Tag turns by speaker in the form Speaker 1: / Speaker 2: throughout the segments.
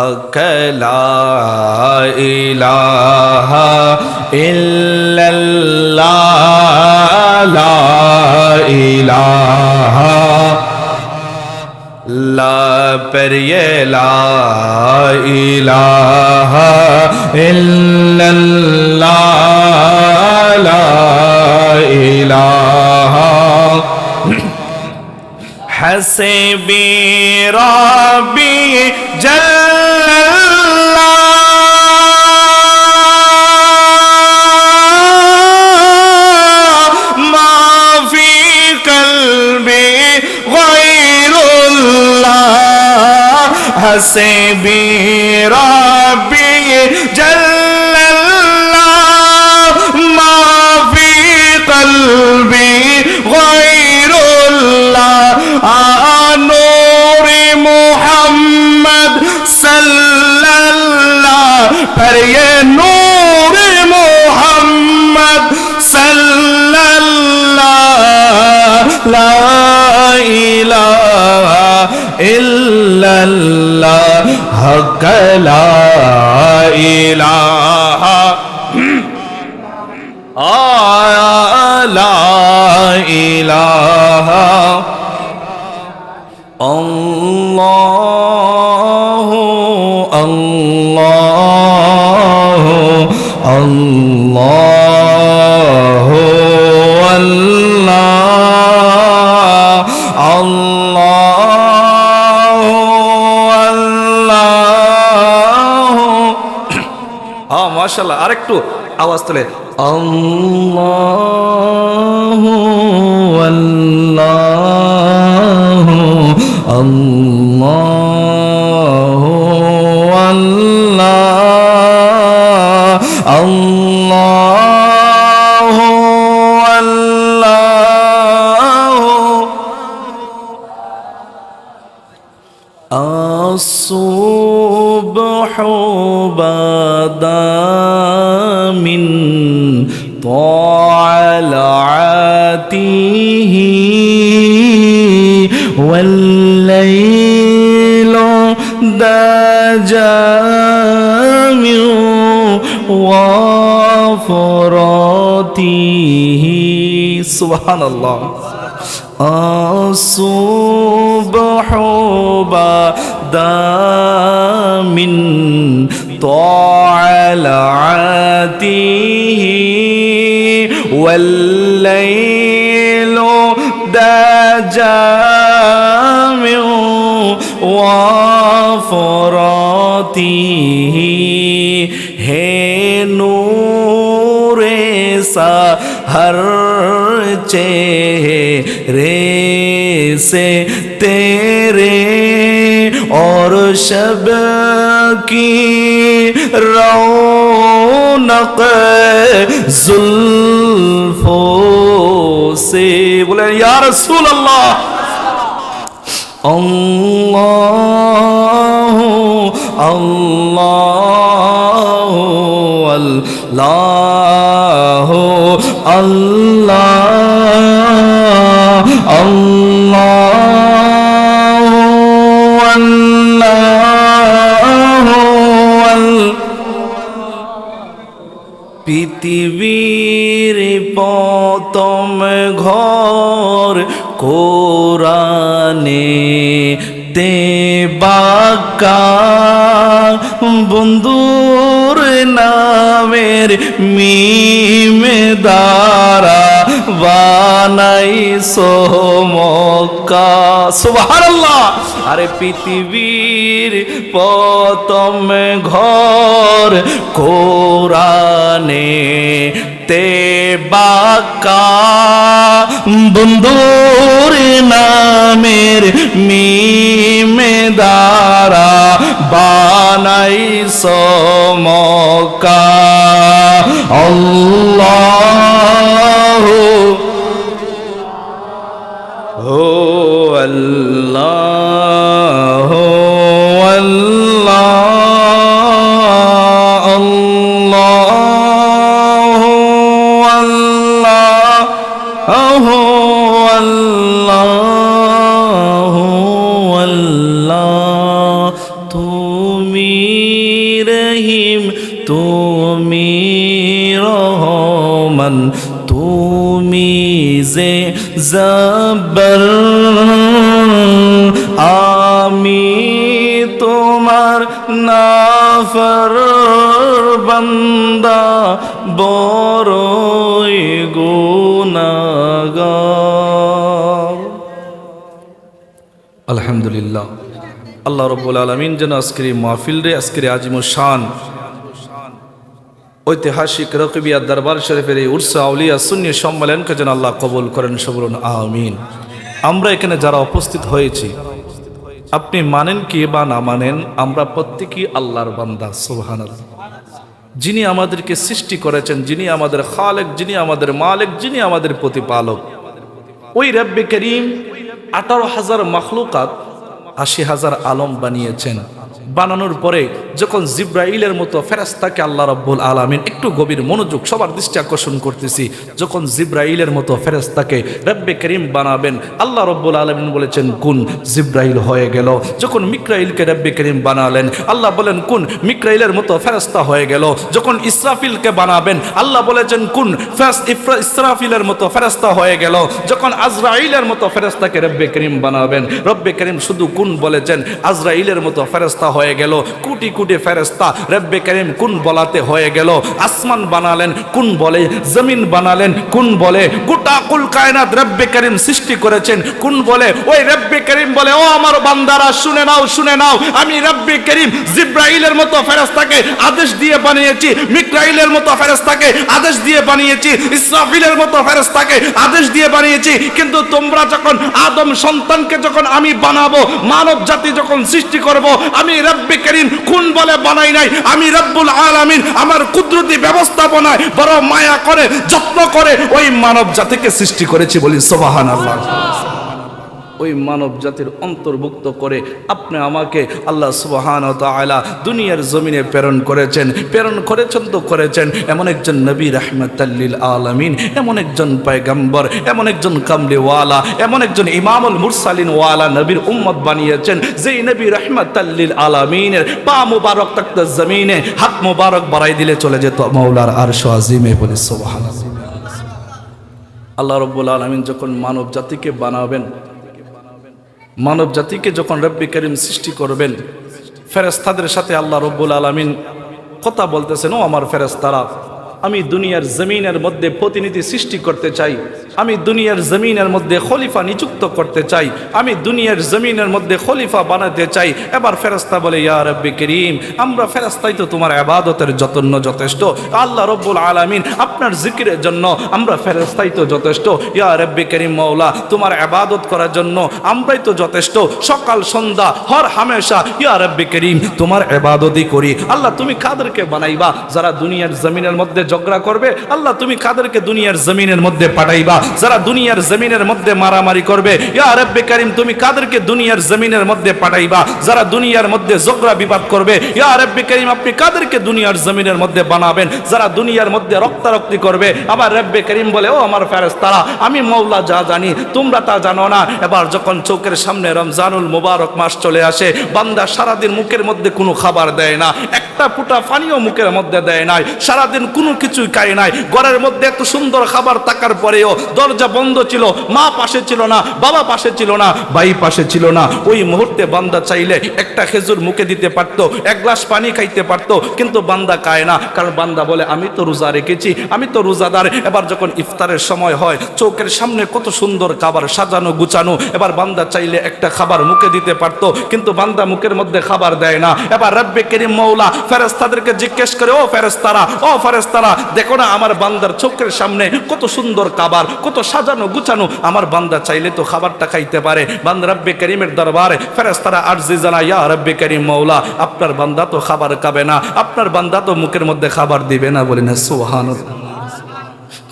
Speaker 1: لا إله إلا الله لا إله لا پریے لا إله إلا الله لا إله حسبي ربي جل حسبي ربي جل الله ما في قلبي غير الله آه نور محمد صلى الله پر یہ نور محمد صلى الله لا إله إلا الله حق لا إله آه لا إله الله الله الله আরেকটু আওয়াজ তোলে। আল্লাহ আল্লাহ। وفراته سبحان الله. الصبح بدا من طلعته والليل دجى من وفراته सा हर रे से तेरे और शब की रौनक जुल्फो से बोले या रसूल अल्लाह अल्लाह अल्लाह अल्लाह আল্লাহ আল্লাহ পৃথিবীর পতম ঘর কোরআনে তে বাকা বন্ধুর না নামের মিমে দ্বারা বানাই সোমকা সুবহানাল্লাহ। আরে পৃথিবীর পতম ঘর কোরআনে তে বাকা বন্ধুর নামের মিমে দ্বারা বানাই সমকা আল্লাহ তুমি যে জব্বর আমি তোমার নাফর বন্দা বড়ই গুনাগার আলহামদুলিল্লাহ আল্লাহ রব্বুল আলমিন যেন আজকের মাহফিল রে আজকের আজিমুল শান ঐতিহাসিক রকবিয়া দরবার শরীফের এই উর্সা আউলিয়া শূন্য সম্মেলনকে যেন আল্লাহ কবুল করেন সবরুন আমিন। আমরা এখানে যারা উপস্থিত হয়েছি, আপনি মানেন কি বা না মানেন, আমরা প্রত্যেকেই আল্লাহর বান্দা সুবহান যিনি আমাদেরকে সৃষ্টি করেছেন, যিনি আমাদের খালেক, যিনি আমাদের মালিক, যিনি আমাদের প্রতিপালক। ওই রব্বে করিম আঠারো হাজার মখলুকাত আশি হাজার আলম বানিয়েছেন। বানানোর পরে যখন জিব্রাইলের মতো ফেরাস্তাকে আল্লাহ রব্বুল আলমিন একটু গভীর মনোযোগ সবার দৃষ্টি আকর্ষণ করতেছি, যখন জিব্রাইলের মতো ফেরাস্তাকে রব্বে করিম বানাবেন, আল্লাহ রব্বুল আলমিন বলেছেন, কোন? জিব্রাইল হয়ে গেল। যখন মিক্রাইলকে রব্বে করিম বানালেন, আল্লাহ বলেন, কোন? মিক্রাইলের মতো ফেরাস্তা হয়ে গেল। যখন ইসরাফিলকে বানাবেন, আল্লাহ বলেছেন, কোন? ইসরাফিলের মতো ফেরাস্তা হয়ে গেল। যখন আজরাইলের মতো ফেরাস্তাকে রব্বে করিম বানাবেন, রব্বে করিম শুধু কোন বলেছেন, আজরাইলের মতো ফেরাস্তা হয়ে গেল। কোটি কোটি ফেরেস্তা রব্বে করিম কোন বলাতে হয়ে গেল? আসমান বানালেন, কোন বলে? জমিন বানালেন, কোন বলে? গোটা কুল কায়নাত রব্বে করিম সৃষ্টি করেছেন, কোন বলে? ওই রব্বে করিম বলে, ও আমার বান্দারা, শুনে নাও শুনে নাও, আমি রব্বে করিম জিব্রাইলের মতো ফেরেস্তাকে আদেশ দিয়ে বানিয়েছি মিকরাইলের মতো ফেরেস্তাকে আদেশ দিয়ে বানিয়েছি, ইসরাফিলের মতো ফেরেস্তাকে আদেশ দিয়ে বানিয়েছি, কিন্তু তোমরা যখন আদম সন্তানকে যখন আমি বানাবো, মানব জাতি যখন সৃষ্টি করব, আমি রব্বে করিম কোন বলে বানাই নাই। আমি রব্বুল আলামিন আমার কুদরতি ব্যবস্থাপনায় বড় মায়া করে, যত্ন করে ওই মানব জাতিকে সৃষ্টি করেছি বলি সোবাহান আল্লাহ ওই মানব জাতির অন্তর্ভুক্ত করে আপনি আমাকে আল্লাহ সুবহান ও তাআলা দুনিয়ার জমিনে প্রেরণ করেছেন প্রেরণ করেছেন তো করেছেন। এমন একজন নবী রাহমাতাল্লিল আলামিন, এমন একজন পয়গম্বর, এমন একজন কামলিওয়ালা, এমন একজন ইমামুল মুরসালিন ওয়ালা নবীর উম্মত বানিয়েছেন, যেই নবী রাহমাতাল্লিল আলামিনের পা মুবারক তাকতে জমিনে হাত মুবারক বাড়াই দিলে চলে যেত মৌলার আর আজিমে বলে সুবহানাল্লাহ। আল্লাহ রব্বুল আলমিন যখন মানব জাতিকে বানাবেন মানব জাতিকে যখন রব্বি করিম সৃষ্টি করবেন ফেরেস্তাদের সাথে আল্লাহ রব্বুল আলমিন কথা বলতেছেন, ও আমার ফেরেস্তারা আমি দুনিয়ার জমিনের মধ্যে প্রতিনিধি সৃষ্টি করতে চাই। আমি দুনিয়ার জমিনের মধ্যে খলিফা নিযুক্ত করতে চাই। আমি দুনিয়ার জমিনের মধ্যে খলিফা বানাতে চাই। এবার ফেরেস্তা বলে, ইয়া রব্বি করিম, আমরা ফেরেস্তাই তো তোমার আবাদতের যত্ন যথেষ্ট। আল্লাহ রব্বুল আলামিন আপনার জিকিরের জন্য আমরা ফেরেস্তাই তো যথেষ্ট। ইয়া রব্বি করিম মৌলা তোমার আবাদত করার জন্য আমরাই তো যথেষ্ট। সকাল, সন্ধ্যা, হর হামেশা, ইয়া রব্বি করিম, তোমার আবাদতই করি। আল্লাহ, তুমি কাদেরকে বানাইবা? যারা দুনিয়ার জমিনের মধ্যে ঝগড়া করবে, আল্লাহ, তুমি কাদেরকে দুনিয়ার জমিনের মধ্যে পাঠাইবা? যারা দুনিয়ার জমিনের মধ্যে মারামারি করবে, ইয়া রব্বে করিম, তুমি কাদেরকে দুনিয়ার জমিনের মধ্যে পাঠাইবা? যারা দুনিয়ার মধ্যে ঝগড়া বিবাদ করবে, ইয়া রব্বে করিম, আপনি কাদেরকে দুনিয়ার জমিনের মধ্যে বানাবেন? যারা দুনিয়ার মধ্যে রক্তারক্তি করবে, আবার রব্বে করিম বলে, ও আমার ফেরেশতারা, আমি মৌলা যা জানি, তোমরা তা জানো না। এবার যখন চোখের সামনে রমজানুল মুবারক মাস চলে আসে, বান্দা সারাদিন মুখের মধ্যে কোনো খাবার দেয় না, একটা ফুটা পানিও মুখের মধ্যে দেয় নাই, সারাদিন কোনো কিছুই খায় নাই, ঘরের মধ্যে এত সুন্দর খাবার থাকার পরেও দরজা বন্ধ ছিল, মা পাশে ছিল না, বাবা পাশে ছিল না, ভাই পাশে ছিল না। ওই মুহূর্তে বান্দা চাইলে একটা খেজুর মুখে দিতে পারতো, এক গ্লাস পানি খাইতে পারতো, কিন্তু বান্দা খায় না, কারণ বান্দা বলে, আমি তো রোজা রেখেছি, আমি তো রোজাদার। এবার যখন ইফতারের সময় হয়, চোখের সামনে কত সুন্দর খাবার সাজানো গুছানো, এবার বান্দা চাইলে একটা খাবার মুখে দিতে পারতো, কিন্তু বান্দা মুখের মধ্যে খাবার দেয় না। এবার রব্বে করিম মৌলা ফেরেস্তাদেরকে জিজ্ঞেস করে, ও ফেরেস্তারা ও ফেরেস্তারা দেখো না আমার বান্দার চোখের সামনে কত সুন্দর খাবার কত সাজানো গুছানো, আমার বান্দা চাইলে তো খাবারটা খাইতে পারে। বান্দা রব্বে করিমের দরবারে ফেরেস্তারা আর্জি জানা ইয়া রব্বে করিম মৌলা আপনার বান্দা তো খাবার খাবে না, আপনার বান্দা তো মুখের মধ্যে খাবার দিবে না। বলে, না সোহান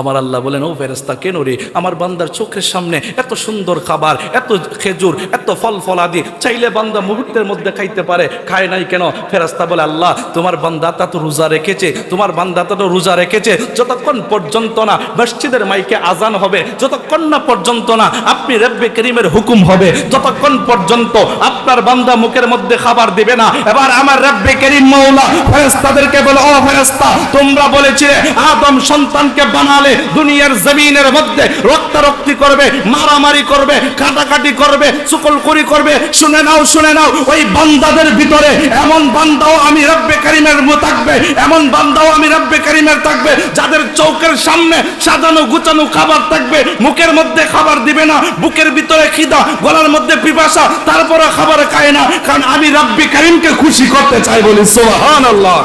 Speaker 1: আমার আল্লাহ বলেন, ও ফেরেস্তা কেন রে আমার বান্দার চোখের সামনে এত সুন্দর খাবার, এত খেজুর, এত ফল ফলাদি চাইলে বান্দা মুহূর্তের মধ্যে খাইতে পারে। খায় নাই কেন? ফেরাস্তা বলে, আল্লাহ, তোমার বান্দা তা তো রোজা রেখেছে, তোমার বান্দা তা তো রোজা রেখেছে। যতক্ষণ পর্যন্ত না মসজিদের মাইকে আজান হবে, যতক্ষণ না পর্যন্ত না আপনি রব্বে করিমের হুকুম হবে, যতক্ষণ পর্যন্ত আপনার বান্দা মুখের মধ্যে খাবার দিবে না, এবার আমার রব্বে করিম মৌলা ফেরেস্তাদেরকে বলে, ও ফেরেস্তা তোমরা বলেছিলে আদম সন্তানকে বানালে দুনিয়ার জমিনের মধ্যে রক্তারক্তি করবে, মারামারি করবে, কাটাকাটি করবে, চুকলকুরি করবে। শুনে নাও শুনে নাও, ওই বান্দাদের ভিতরে এমন বান্দাও আমি রব্বে করিমের থাকবে, এমন বান্দাও আমি রব্বে করিমের থাকবে, যাদের চৌকের সামনে সাজানো গুছানো খাবার থাকবে, মুখের মধ্যে খাবার দিবে না, বুকের ভিতরে খিদা, গলার মধ্যে পিপাসা, তারপরে খাবার খায় না। কারণ আমি রব্বে করিমকে খুশি করতে চাই বলি সোহান আল্লাহ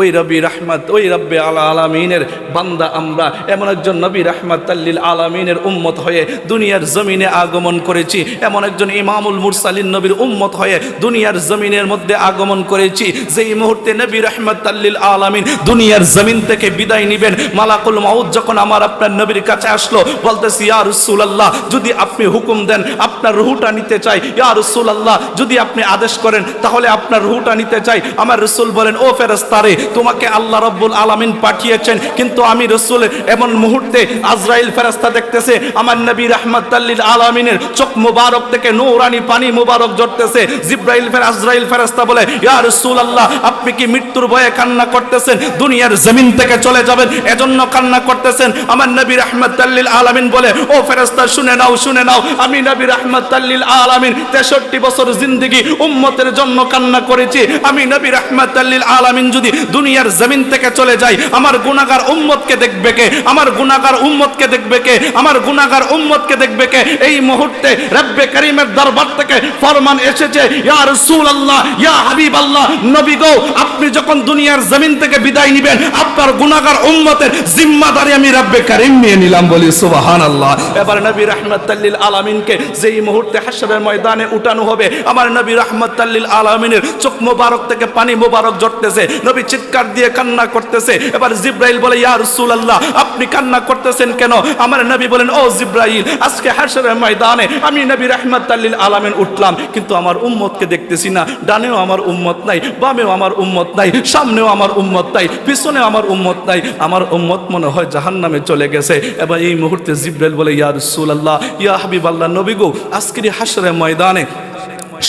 Speaker 1: ওই রবি রহমত, ওই রব্বে আলা আলামিনের বান্দা আমরা। এমন একজন নবী রহমত তাল্লিল আলামিনের উম্মত হয়ে দুনিয়ার জমিনে আগমন করেছি। এমন একজন ইমামুল মুরসালিন নবীর উম্মত হয়ে দুনিয়ার জমিনের মধ্যে আগমন করেছি। যেই মুহূর্তে নবী রহমত তাল্লিল আলামিন দুনিয়ার জমিন থেকে বিদায় নিবেন, মালাকুল মাউদ যখন আমার আপনার নবীর কাছে আসলো, বলতেছি, ইয়া রাসূলুল্লাহ, যদি আপনি হুকুম দেন, আপনার রুহুটা নিতে চাই, ইয়া রাসূলুল্লাহ, যদি আপনি আদেশ করেন, তাহলে আপনার রুহুটা নিতে চাই। আমার রসুল বলেন, ও ফেরেস্তারে তোমাকে আল্লাহ রব্বুল আলামিন পাঠিয়েছেন। কিন্তু আমি রসুল এমন মুহূর্তে আজরাইল ফেরাস্তা দেখতেছে, আমার নবী রহমতাল্লিল আলামিনের চোখ মুবারক থেকে নৌরানি পানি মুবারক জড়তেছে জিব্রাইল ফের আজরাইল ফেরাস্তা বলে, ইয়া রসুল আল্লাহ আপনি কি মৃত্যুর ভয়ে কান্না করতেছেন, দুনিয়ার জমিন থেকে চলে যাবেন, এজন্য কান্না করতেছেন। আমার নবী রহমতাল্লিল আলামিন বলে, ও ফেরেস্তা শুনে নাও শুনে নাও, আমি নবী রহমতাল্লিল আলামিন তেষট্টি বছর জিন্দগি উম্মতের জন্য কান্না করেছি। আমি নবী রহমতাল্লিল আলামিন যদি দুনিয়ার জমিন থেকে চলে যাই, আমার গুনাগার উম্মতকে দেখবে কে? আমার গুনাগার উম্মতকে দেখবে কে? আমার গুনাগার উম্মতকে দেখবে কে? এই মুহূর্তে রব্বে করিমের দরবার থেকে ফরমান এসেছে, ইয়া রাসূলুল্লাহ, ইয়া হাবিবাল্লাহ, নবী গো, আপনি যখন দুনিয়ার জমিন থেকে বিদায় নেবেন, আপনার গুনাগার উম্মতের জিম্মাদারি আমি রব্বে করিম নিয়ে নিলাম বলি, সুবহানাল্লাহ। এবার নবী রাহমাতাল্লিল আলামিনকে যেই মুহূর্তে হাসরের ময়দানে উঠানো হবে, আমার নবী রাহমাতাল্লিল আলামিনের চোখ মোবারক থেকে পানি মোবারক জড়তেছে নবী চিৎকার দিয়ে কান্না করতেছে। এবার জিব্রাইল বলে, ইয়া রাসূলুল্লাহ, আপনি কান্না করতেছেন কেন? আমার নবী বলেন, ও জিব্রাইল, আজকে হাসরের ময়দানে আমি নবী রাহমাতাল্লিল আলামিন উঠলাম, কিন্তু আমার উম্মতকে দেখতেছি না, ডানেও আমার উম্মত নাই, বামেও আমার উম্মত নাই সামনেও আমার উম্মত তাই, পিছনেও আমার উম্মত তাই, আমার উম্মত মনে হয় জাহান নামে চলে গেছে। এবার এই মুহূর্তে জিব্রেল বলে ইয়ার ইয়া আল্লাহ ইয়া হাবিবাল্লাহ নবী গো, আজকের হাসরে ময়দানে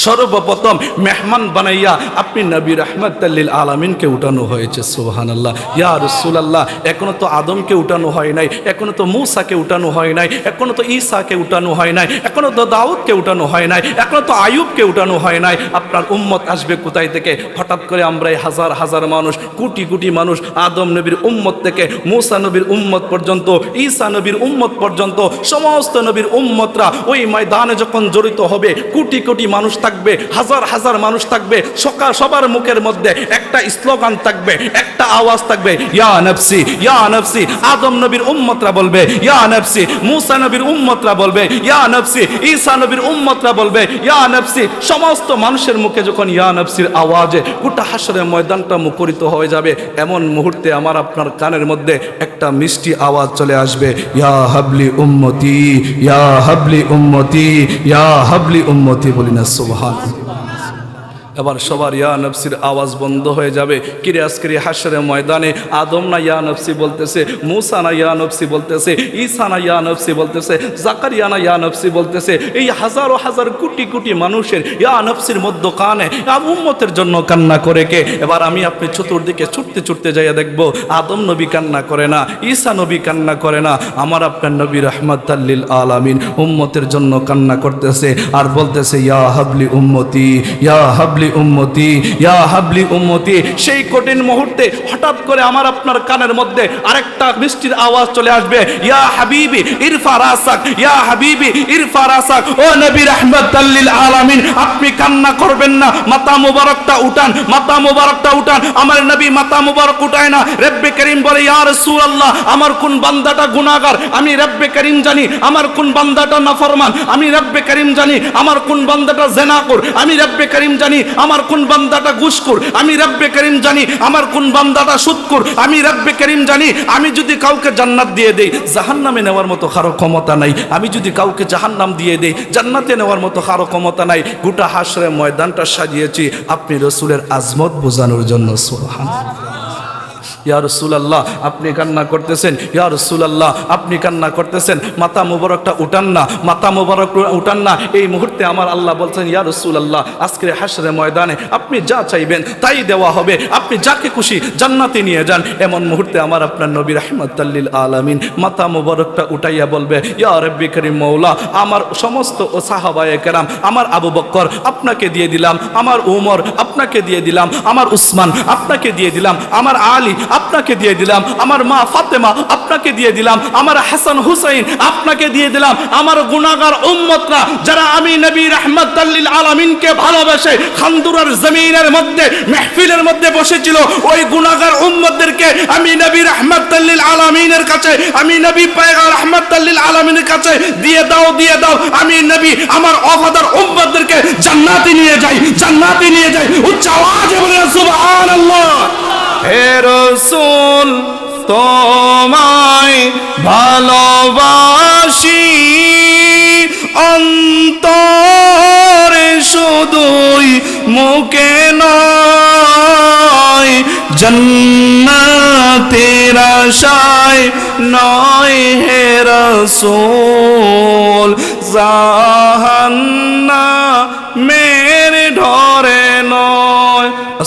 Speaker 1: সর্বপ্রথম মেহমান বানাইয়া আপনি নবী রহমতাল্লিল আলমিনকে উঠানো হয়েছে সুবাহান আল্লাহ ইয়া রসুলাল্লাহ, এখনও তো আদমকে উঠানো হয় নাই, এখনও তো মূসাকে উঠানো হয় নাই, এখনও তো ঈসাকে উঠানো হয় নাই, এখনও তো দাউদকে উঠানো হয় নাই, এখনও তো আয়ুবকে উঠানো হয় নাই। আপনার উম্মত আসবে কোথায় থেকে? হঠাৎ করে আমরা হাজার হাজার মানুষ, কোটি কোটি মানুষ আদম নবীর উম্মত থেকে, মূসা নবীর উম্মত পর্যন্ত, ঈসা নবীর উম্মত পর্যন্ত, সমস্ত নবীর উম্মতরা ওই ময়দানে যখন জড়িত হবে, কোটি কোটি মানুষ থাকবে, হাজার হাজার মানুষ থাকবে, সকাল সবার মুখের মধ্যে একটা স্লোগান থাকবে, একটা আওয়াজ থাকবে, ইয়া নফসি ইয়া নফসি, আদম নবীর উম্মতরা বলবে, ইয়া নফসি, মুসা নবীর উম্মতরা বলবে, ইয়া নফসি, ঈসা নবীর উম্মতরা বলবে, ইয়া নফসি, সমস্ত মানুষের মুখে যখন ইয়া নফসির আওয়াজে গোটা হাসরের ময়দানটা মুখরিত হয়ে যাবে, এমন মুহূর্তে আমার আপনার কানের মধ্যে একটা মিষ্টি আওয়াজ চলে আসবে, ইয়া হাবলি উম্মতি, ইয়া হাবলি উম্মতি, ইয়া হাবলি উম্মতি বলি না সুবহান এবার সবার ইয়া নফসির আওয়াজ বন্ধ হয়ে যাবে। কিরে আজকের হাসরের ময়দানে? আদম না ইয়া নফসি বলতেছে, মুসা না ইয়া নফসি বলতেছে, ঈসা না ইয়া নফসি বলতেছে, জাকারিয়া না ইয়া নফসি বলতেছে, এই হাজারো হাজার কোটি কোটি মানুষের ইয়া নফসির মধ্যকানে উম্মতের জন্য কান্না করে কে? এবার আমি আপনি চতুর্দিকে ছুটতে ছুটতে যাইয়া দেখব, আদম নবী কান্না করে না, ঈসা নবী কান্না করে না, আমার আপনার নবী রহমতাল্লিল আলামিন উম্মতের জন্য কান্না করতেছে আর বলতেছে, ইয়া হাবলি উম্মতি, ইয়া হাবলি উম্মতি, ইয়া হাবলি উম্মতি, সেই কঠিন মুহূর্তে হঠাৎ করে আমার আপনার কানের মধ্যে আরেকটা আওয়াজ চলে আসবে। ইয়া হাবিবি, ইরফা রাসাক, ইয়া হাবিবি, ইরফা রাসাক, ও নবী আলামিন, আপনি কান্না করবেন না মুবারকটা উঠান মুবারকটা উঠান, আমার নবী মুবারক উঠায় না, রব্বে করিম বলে, ইয়া রাসূলুল্লাহ, আমার কোন বান্দাটা গুনাহগার? আমি রব্বে করিম জানি, আমার কোন বান্দাটা নাফরমান? আমি রব্বে করিম জানি, আমার কোন বান্দাটা জেনাকুর? আমি রব্বে করিম জানি আমার কোন বান্দাটা ঘুষখোর? আমি রব্বে করিম জানি, আমার কোন বান্দাটা সুৎকুর আমি রব্বে করিম জানি, আমি যদি কাউকে জান্নাত দিয়ে দেই, জাহান্নামে নেওয়ার মতো কারও ক্ষমতা নাই। আমি যদি কাউকে জাহান্নাম দিয়ে দেই, জান্নাতে নেওয়ার মতো কারও ক্ষমতা নাই। গোটা হাসরে ময়দানটা সাজিয়েছি, আপনি রসুলের আজমত বোঝানোর জন্য সুবহান ইয়া রসুলাল্লাহ, আপনি কান্না করতেছেন। ইয়া রসুলাল্লাহ, আপনি কান্না করতেছেন। মাথা মুবারকটা উঠান না মাথা মুবারক উঠান না। এই মুহূর্তে আমার আল্লাহ বলছেন, ইয়া রসুলাল্লাহ, আজকের হাসরে ময়দানে আপনি যা চাইবেন তাই দেওয়া হবে। আপনি যাকে খুশি জান্নাতে নিয়ে যান। এমন মুহূর্তে আমার আপনার নবী রহমতাল্লিল আলামিন মাতা মুবারকটা উঠাইয়া বলবে, ইয়া রব্বি করিম মৌলা, আমার সমস্ত ও সাহাবায়ে কেরাম, আমার আবু বক্কর, আপনাকে দিয়ে দিলাম। আমার উমর, আপনাকে দিয়ে দিলাম। আমার উসমান, আপনাকে দিয়ে দিলাম। আমার আলী আপনাকে দিয়ে দিলাম। আমার মা ফাতেমা আপনাকে দিয়ে দিলাম। আমার হাসান হুসাইন আপনাকে দিয়ে দিলাম। আমার গুনাগার উম্মতরা যারা আমি নবী রহমতাল্লিল আলামিনকে ভালোবেসে খান্দুরার জমিনের মধ্যে, মেহফিলের মধ্যে বসেছিল, ওই গুনাগার উম্মতদেরকে আমি নবী রহমতাল্লিল আলামিনের কাছে, আমি নবী পায়গা রহমতাল্লিল আলামিনের কাছে দিয়ে দাও দিয়ে দাও। আমি নবী, আমার অফাদার উম্মতদেরকে জান্নাতে নিয়ে যাই, জান্নাতে নিয়ে যাই। উচ্চ আওয়াজে বলে সুবহানাল্লাহ। হে রসুল, তোমায় ভালোবাসি। অন্তরে শুধুই মুখে নয়, জন্নাতের আশায় নয় হে রসুল। জাহান্না নয়